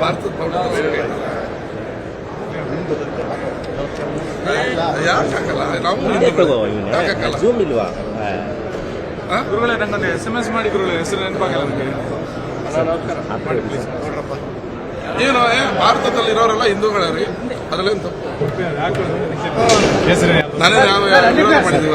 ಭಾರತದ ಯಾರು ಹಾಕಲ್ಲ ಜೂಮ್ ಇಲ್ವಾ ಎಸ್ ಎಂ ಎಸ್ ಮಾಡಿ ಗುರುಗಳೇ ಹೆಸರು ನೆನಪಾಗಲ್ಲ ನನಗೆ ಏನು ಭಾರತದಲ್ಲಿ ಇರೋರೆಲ್ಲ ಹಿಂದೂಗಳೇ ರೀ ಅದರಲ್ಲೇನು ತಪ್ಪು ನಾನೇ ನಾವು ವಿರೋಧ ಮಾಡಿದ್ದೀವಿ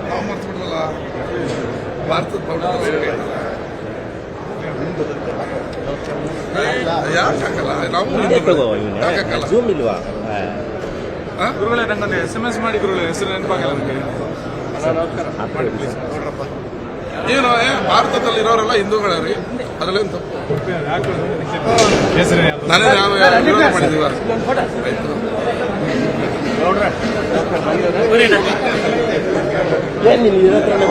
ಮರ್ತು ಬಿಡಲ್ಲ ಭಾರತದ ಪೌರತ್ವ ಯಾಕೆ ಹಾಕಲ್ಲ? ನಾವು ಇದೇ ಯಾಕೆ ಜೂಮ್ ಇಲ್ವಾ? ಹಾ. ಹಾ? ಗುರುಗಳೇ ನಂಗೊಂದು ಎಸ್ ಎಂ ಎಸ್ ಮಾಡಿ ಗುರುಗಳೇ ಹೆಸರು ನೆನಪಾಗಲ್ಲ ನನಗೆ. ಏನು ಭಾರತದಲ್ಲಿ ಇರೋರೆಲ್ಲ ಹಿಂದೂಗಳ ರೀ? ಅದ್ರಲ್ಲೇನು ತಪ್ಪು? ಹೆಸರು ನಾನೇ ನಾವು ವಿರೋಧ ಆಯ್ತು. ನೀನು ಇರೋ ಹತ್ರನೇ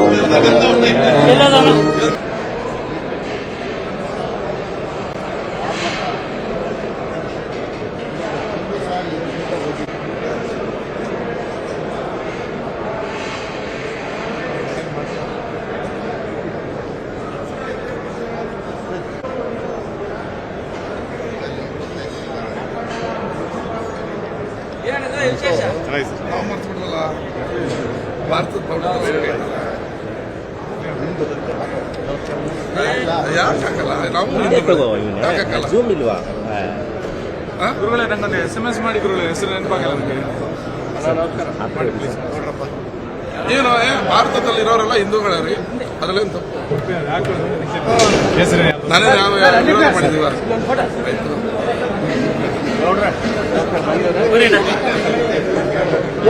ಭಾರತದ ಯಾಕೆ ಹಾಕಲ್ಲ? ನಾವು ಇದೇ ತಗೋ ಇವನೇ. ಯಾಕೆ ಹಾಕಲ್ಲ? ಜೂಮ್ ಇಲ್ವಾ? ಹಾ. ಹಾ? ಗುರುಗಳೇ ನಂಗೊಂದು ಎಸ್ ಎಂ ಎಸ್ ಮಾಡಿ ಗುರುಗಳೇ ಹೆಸರು ನೆನಪಾಗಲ್ಲ ನನಗೆ. ಹಾಕ್ಕೊಳ್ಳಿ please. ಏನು ಏ, ಭಾರತದಲ್ಲಿ ಇರೋರೆಲ್ಲ ಹಿಂದೂಗಳೇ ರೀ? ಅದ್ರಲ್ಲೇನು ತಪ್ಪು ಹೆಸರು ನಾನೇ ನಾವು ವಿರೋಧ ಆಯ್ತು ಏನ್ ನೀನು ಇರೋ ಹತ್ರನೇ ಹೋಗ್ತಿದ್ದ?